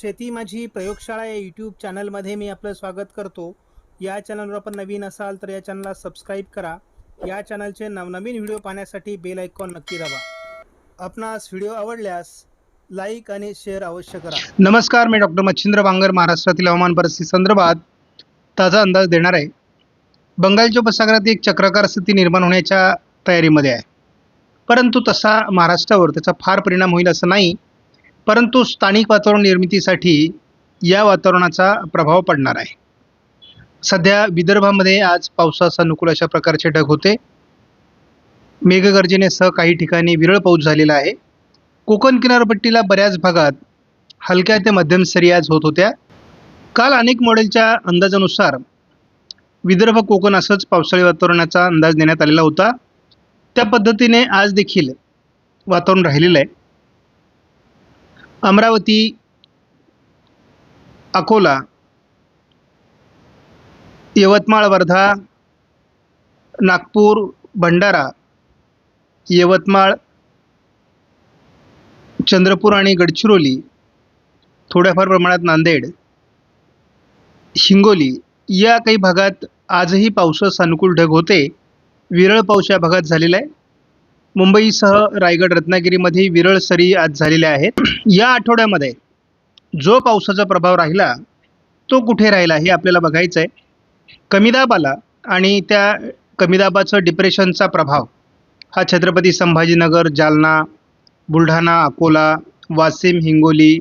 शेती माझी प्रयोगशाळा या यूट्यूब चॅनलमध्ये मी आपलं स्वागत करतो. या चॅनलवर आपण नवीन असाल तर या चॅनलला सबस्क्राईब करा. या चॅनलचे नवनवीन व्हिडिओ पाहण्यासाठी बेल आयकॉन नक्की दाबा. आपणास व्हिडिओ आवडल्यास लाईक आणि शेअर अवश्य करा. नमस्कार मी डॉक्टर मच्छिंद्र बांगर महाराष्ट्रातील हवामान परिस्थिती संदर्भात ताजा अंदाज देणार आहे. बंगालच्या उपसागरात एक चक्राकार स्थिती निर्माण होण्याच्या तयारीमध्ये आहे. परंतु तसा महाराष्ट्रावर त्याचा फार परिणाम होईल असं नाही. परंतु स्थानिक वातावरण निर्मितीसाठी या वातावरणाचा प्रभाव पडणार आहे. सध्या विदर्भामध्ये आज पावसाचा अनुकूल अशा प्रकारचे ढग होते. मेघगर्जनेसह काही ठिकाणी विरळ पाऊस झालेला आहे. कोकण किनारपट्टीला बऱ्याच भागात हलक्या ते मध्यम सरी आज होत होत्या. काल अनेक मॉडेलच्या अंदाजानुसार विदर्भ कोकण असंच पावसाळी वातावरणाचा अंदाज देण्यात आलेला होता. त्या पद्धतीने आज देखील वातावरण राहिलेलं आहे. अमरावती अकोला यवतमाळ वर्धा नागपूर भंडारा यवतमाळ चंद्रपूर आणि गडचिरोली थोड्याफार प्रमाणात नांदेड हिंगोली या काही भागात आजही पावसास अनुकूल ढग होते. विरळ पाऊस या भागात झालेला आहे. मुंबईसह रायगड रत्नागिरीमध्ये विरळ सरी आज झालेल्या आहेत. या आठवड्यामध्ये जो पावसाचा प्रभाव राहिला तो कुठे राहिला हे आपल्याला बघायचं आहे कमी दाब आला आणि त्या कमी दाबाचं डिप्रेशनचा प्रभाव हा छत्रपती संभाजीनगर जालना बुलढाणा अकोला वाशिम हिंगोली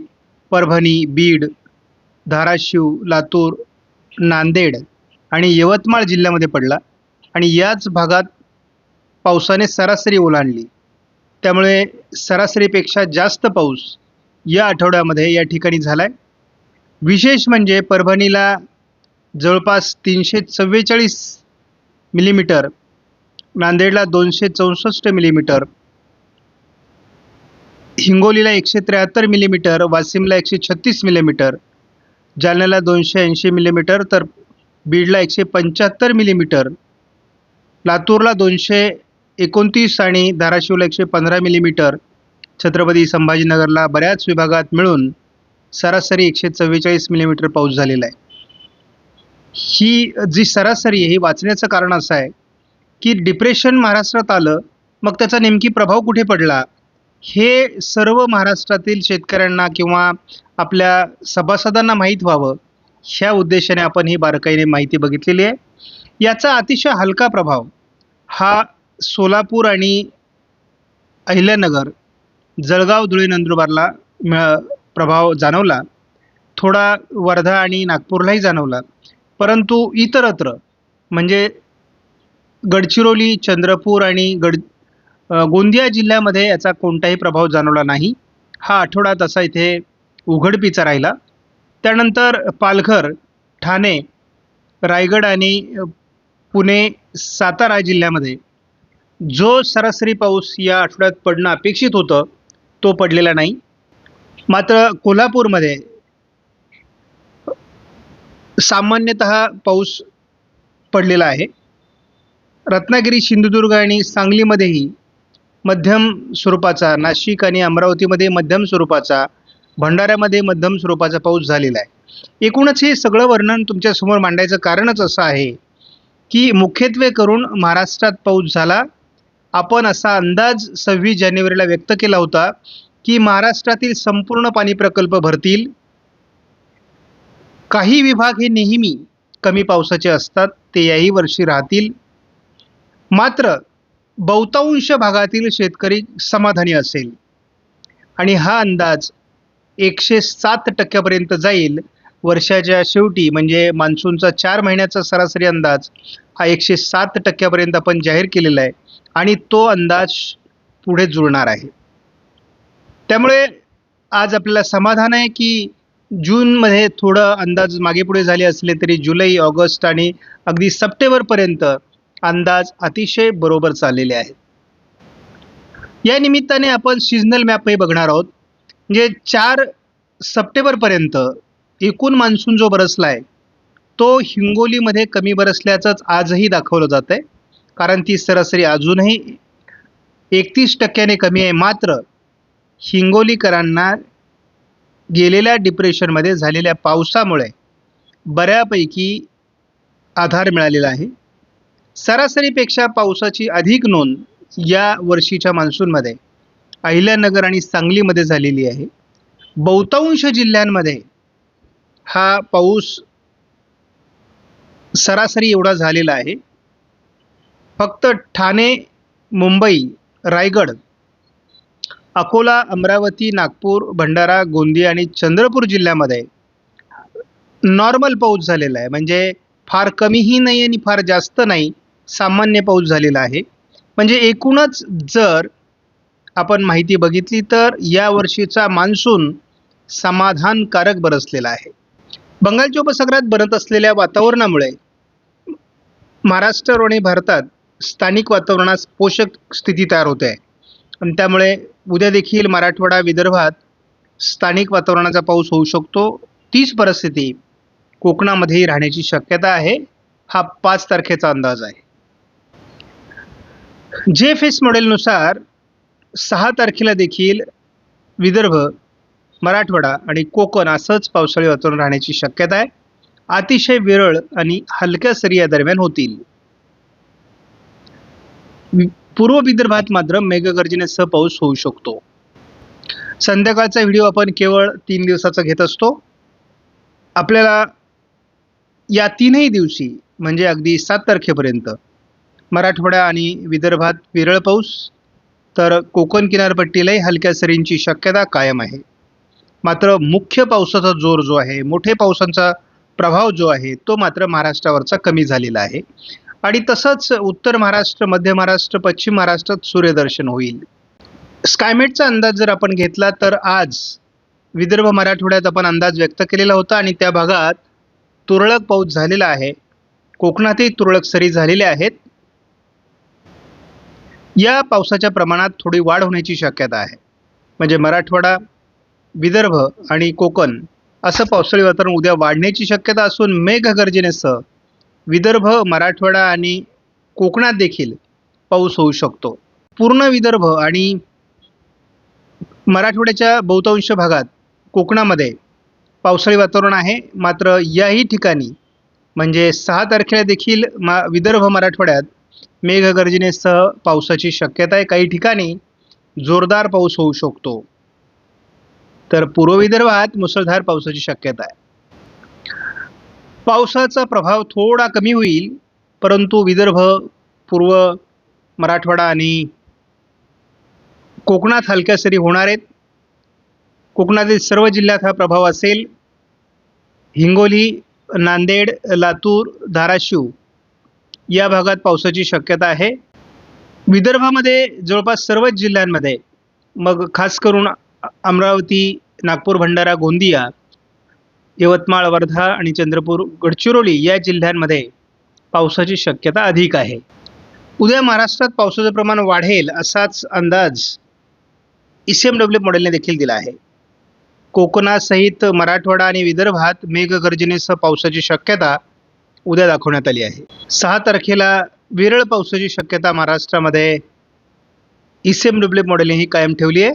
परभणी बीड धाराशिव लातूर नांदेड आणि यवतमाळ जिल्ह्यामध्ये पडला. आणि याच भागात पावसाने सरासरी ओलांडली. त्यामुळे सरासरीपेक्षा जास्त पाऊस या आठवड्यामध्ये या ठिकाणी झाला आहे विशेष म्हणजे परभणीला जवळपास तीनशे चव्वेचाळीस मिलीमीटर नांदेडला दोनशे चौसष्ट मिलीमीटर हिंगोलीला एकशे त्र्याहत्तर मिलीमीटर वाशिमला एकशे छत्तीस मिलीमीटर जालन्याला दोनशे ऐंशी मिलीमीटर तर बीडला एकशे पंच्याहत्तर मिलीमीटर लातूरला दोनशे एकोणतीस आणि धाराशिवला एकशे पंधरा मिलीमीटर छत्रपती संभाजीनगरला बऱ्याच विभागात मिळून सरासरी एकशे चव्वेचाळीस मिलीमीटर पाऊस झालेला आहे. ही जी सरासरी आहे ही वाचण्याचं कारण असं आहे की डिप्रेशन महाराष्ट्रात आलं मग त्याचा नेमकी प्रभाव कुठे पडला? हे सर्व महाराष्ट्रातील शेतकऱ्यांना किंवा आपल्या सभासदांना माहीत व्हावं ह्या उद्देशाने आपण ही बारकाईने माहिती बघितलेली आहे. याचा अतिशय हलका प्रभाव हा सोलापूर आणि अहिल्यानगर जळगाव धुळे नंदुरबारला प्रभाव जाणवला. थोडा वर्धा आणि नागपूरलाही जाणवला. परंतु इतरत्र म्हणजे गडचिरोली चंद्रपूर आणि गड गोंदिया जिल्ह्यामध्ये याचा कोणताही प्रभाव जाणवला नाही. हा आठवडा तसा इथे उघडपीचा राहिला. त्यानंतर पालघर ठाणे रायगड आणि पुणे सातारा जिल्ह्यामध्ये जो सरासरी पाऊस या आठवड्यात पडणं अपेक्षित होतं तो पडलेला नाही. मात्र कोल्हापूरमध्ये सामान्यतः पाऊस पडलेला आहे. रत्नागिरी सिंधुदुर्ग आणि सांगलीमध्येही मध्यम स्वरूपाचा नाशिक आणि अमरावतीमध्ये मध्यम स्वरूपाचा भंडाऱ्यामध्ये मध्यम स्वरूपाचा पाऊस झालेला आहे. एकूणच हे सगळं वर्णन तुमच्यासमोर मांडायचं कारणच असं आहे की मुख्यत्वे करून महाराष्ट्रात पाऊस झाला आपण असा अंदाज सव्वीस जानेवारीला व्यक्त केला होता की महाराष्ट्रातील संपूर्ण पाणी प्रकल्प भरतील. काही विभाग हे नेहमी कमी पावसाचे असतात ते याही वर्षी राहतील. मात्र बहुतांश भागातील शेतकरी समाधानी असेल. आणि हा अंदाज एकशे सात टक्क्यापर्यंत जाईल वर्षाच्या शेवटी म्हणजे मान्सूनचा चार महिन्याचा सरासरी अंदाज हा एकशे सात टक्क्यापर्यंत आपण जाहीर केलेला आहे आणि तो अंदाज पुढे जुळणार आहे. त्यामुळे आज आपल्याला समाधान आहे की जूनमध्ये थोडं अंदाज मागे पुढे झाले असले तरी जुलै ऑगस्ट आणि अगदी सप्टेंबरपर्यंत अंदाज अतिशय बरोबर चाललेले आहेत. या निमित्ताने आपण सिजनल मॅपही बघणार आहोत. म्हणजे चार सप्टेंबरपर्यंत एकूण मान्सून जो बरसला आहे तो हिंगोलीमध्ये कमी बरसल्याचंच आजही दाखवलं जात आहे कारण ती सरासरी अजूनही एकतीस टक्क्याने कमी आहे. मात्र हिंगोलीकरांना गेलेल्या डिप्रेशनमध्ये झालेल्या पावसामुळे बऱ्यापैकी आधार मिळालेला आहे. सरासरीपेक्षा पावसाची अधिक नोंद या वर्षीच्या मान्सूनमध्ये अहिल्यानगर आणि सांगलीमध्ये झालेली आहे. बहुतांश जिल्ह्यांमध्ये हा पाऊस सरासरी एवढा झालेला आहे. फक्त ठाणे मुंबई रायगड अकोला अमरावती नागपूर भंडारा गोंदिया आणि चंद्रपूर जिल्ह्यामध्ये नॉर्मल पाऊस झालेला आहे. म्हणजे फार कमीही नाही आणि फार जास्त नाही सामान्य पाऊस झालेला आहे. म्हणजे एकूणच जर आपण माहिती बघितली तर या वर्षीचा मान्सून समाधानकारक बरसलेला आहे. बंगालच्या उपसागरात बनत असलेल्या वातावरणामुळे महाराष्ट्र आणि भारतात स्थानिक वातावरणास पोषक स्थिती तयार होते. आहे आणि त्यामुळे उद्या देखील मराठवाडा विदर्भात स्थानिक वातावरणाचा पाऊस होऊ शकतो. तीच परिस्थिती कोकणामध्येही राहण्याची शक्यता आहे. हा पाच तारखेचा अंदाज आहे. जे फेस मॉडेलनुसार सहा तारखेला देखील विदर्भ मराठवाडा आणि कोकण असंच पावसाळी वातावरण राहण्याची शक्यता आहे. अतिशय विरळ आणि हलक्या सरी या दरम्यान होतील. पूर्व विदर्भात मात्र मेघगर्जनेसह पाऊस होऊ शकतो. संध्याकाळचा व्हिडिओ आपण केवळ तीन दिवसाचा घेत असतो. आपल्याला या तीनही दिवशी म्हणजे अगदी सात तारखेपर्यंत मराठवाडा आणि विदर्भात विरळ पाऊस तर कोकण किनारपट्टीलाही हलक्या सरींची शक्यता कायम आहे. मात्र मुख्य पावसाचा जोर जो आहे मोठे पावसांचा प्रभाव जो आहे तो मात्र महाराष्ट्रावरचा कमी झालेला आहे. आणि तसंच उत्तर महाराष्ट्र मध्य महाराष्ट्र पश्चिम महाराष्ट्रात सूर्यदर्शन होईल. स्कायमेटचा अंदाज जर आपण घेतला तर आज विदर्भ मराठवाड्यात आपण अंदाज व्यक्त केलेला होता आणि त्या भागात तुरळक पाऊस झालेला आहे. कोकणातही तुरळक सरी झालेल्या आहेत. या पावसाच्या प्रमाणात थोडी वाढ होण्याची शक्यता आहे. म्हणजे मराठवाडा विदर्भ आणि कोकण असं पावसाळी वातावरण उद्या वाढण्याची शक्यता असून मेघगर्जनेसह विदर्भ मराठवाडा आणि कोकणात देखील पाऊस होऊ शकतो. पूर्ण विदर्भ आणि मराठवाड्याच्या बहुतांश भागात कोकणामध्ये पावसाळी वातावरण आहे. मात्र याही ठिकाणी म्हणजे सहा तारखेला देखील मा विदर्भ मराठवाड्यात मेघगर्जनेसह पावसाची शक्यता आहे. काही ठिकाणी जोरदार पाऊस होऊ शकतो. तर पूर्व विदर्भात मुसळधार पावसाची शक्यता आहे. पावसाचा प्रभाव थोडा कमी होईल परंतु विदर्भ पूर्व मराठवाडा आणि कोकणात हलक्या सरी होणार आहेत. कोकणातील सर्व जिल्ह्यात हा प्रभाव असेल. हिंगोली नांदेड लातूर धाराशिव या भागात पावसाची शक्यता आहे. विदर्भामध्ये जवळपास सर्वच जिल्ह्यांमध्ये मग खास करून अमरावती नागपूर भंडारा गोंदिया यवतमाळ वर्धा आणि चंद्रपूर गडचिरोली या जिल्ह्यांमध्ये पावसाची शक्यता अधिक आहे. उद्या महाराष्ट्रात पावसाचं प्रमाण वाढेल असाच अंदाज ई सी एम डब्ल्यू मॉडेलने देखील दिला आहे. कोकणासहित मराठवाडा आणि विदर्भात मेघगर्जनेसह पावसाची शक्यता उद्या दाखवण्यात आली आहे. सहा तारखेला विरळ पावसाची शक्यता महाराष्ट्रामध्ये ई सी एम डब्ल्यू मॉडेलनेही कायम ठेवली आहे.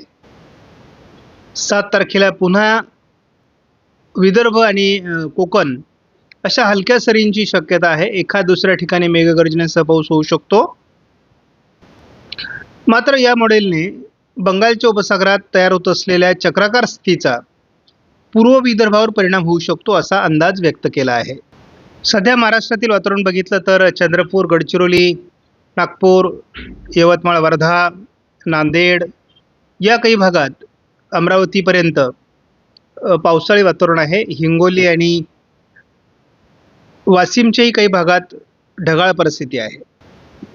सात तारखेला पुन्हा विदर्भ आणि कोकण अशा हलक्या सरींची शक्यता आहे. एखाद दुसऱ्या ठिकाणी मेघगर्जनेचा पाऊस होऊ शकतो. मात्र या मॉडेलने बंगालच्या उपसागरात तयार होत असलेल्या चक्राकार स्थितीचा पूर्व विदर्भावर परिणाम होऊ शकतो असा अंदाज व्यक्त केला आहे. सध्या महाराष्ट्रातील वातावरण बघितलं तर चंद्रपूर गडचिरोली नागपूर यवतमाळ वर्धा नांदेड या काही भागात अमरावतीपर्यंत पावसाळी वातावरण आहे. हिंगोली आणि वाशिमच्याही काही भागात ढगाळ परिस्थिती आहे.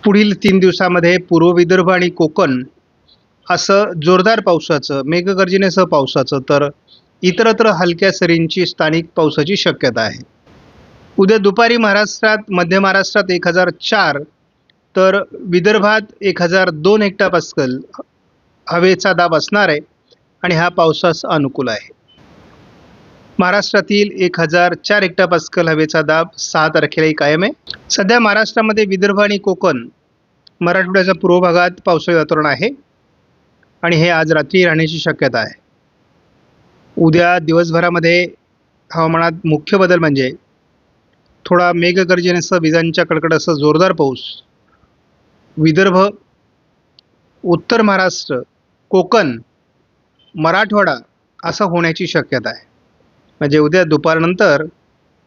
पुढील तीन दिवसामध्ये पूर्व विदर्भ आणि कोकण असं जोरदार पावसाचं मेघगर्जनेसह पावसाचं तर इतरत्र हलक्या सरींची स्थानिक पावसाची शक्यता आहे. उद्या दुपारी महाराष्ट्रात मध्य महाराष्ट्रात एक हजार चार तर विदर्भात एक हजार दोन हेक्टापास्कल हवेचा दाब असणार आहे. आणि हा पावसास अनुकूल आहे. महाराष्ट्रातील एक हजार चार हेक्टापास्कल हवेचा दाब सहा तारखेलाही कायम आहे. सध्या महाराष्ट्रामध्ये विदर्भ आणि कोकण मराठवाड्याच्या पूर्व भागात पावसाळी वातावरण आहे. आणि हे आज रात्री राहण्याची शक्यता आहे. उद्या दिवसभरामध्ये हवामानात मुख्य बदल म्हणजे थोडा मेघगर्जनेसह विजांच्या कडकडासह जोरदार पाऊस. विदर्भ उत्तर महाराष्ट्र कोकण मराठवाडा असं होण्याची शक्यता आहे. म्हणजे उद्या दुपारनंतर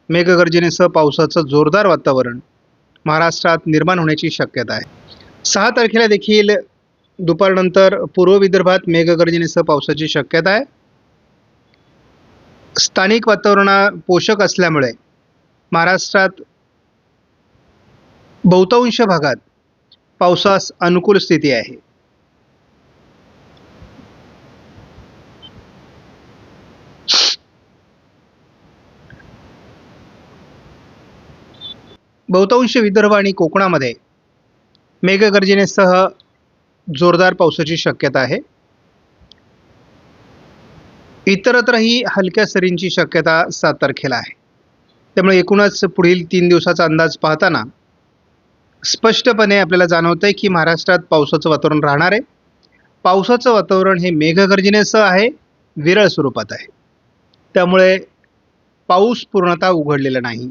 मेघगर्जनेसह पावसाचं जोरदार वातावरण महाराष्ट्रात निर्माण होण्याची शक्यता आहे. सहा तारखेला देखील दुपारनंतर पूर्व विदर्भात मेघगर्जनेसह पावसाची शक्यता आहे. स्थानिक वातावरणा पोषक असल्यामुळे महाराष्ट्रात बहुतांश भागात पावसास अनुकूल स्थिती आहे. बहुतांश विदर्भ आणि कोकणामध्ये मेघगर्जनेसह जोरदार पावसाची शक्यता आहे. इतरत्रही हलक्या सरींची शक्यता सात तारखेला आहे. त्यामुळे एकूणच पुढील तीन दिवसाचा अंदाज पाहताना स्पष्टपणे आपल्याला जाणवतं आहे की महाराष्ट्रात पावसाचं वातावरण राहणार आहे. पावसाचं वातावरण हे मेघगर्जनेसह आहे विरळ स्वरूपात आहे. त्यामुळे पाऊस पूर्णतः उघडलेला नाही.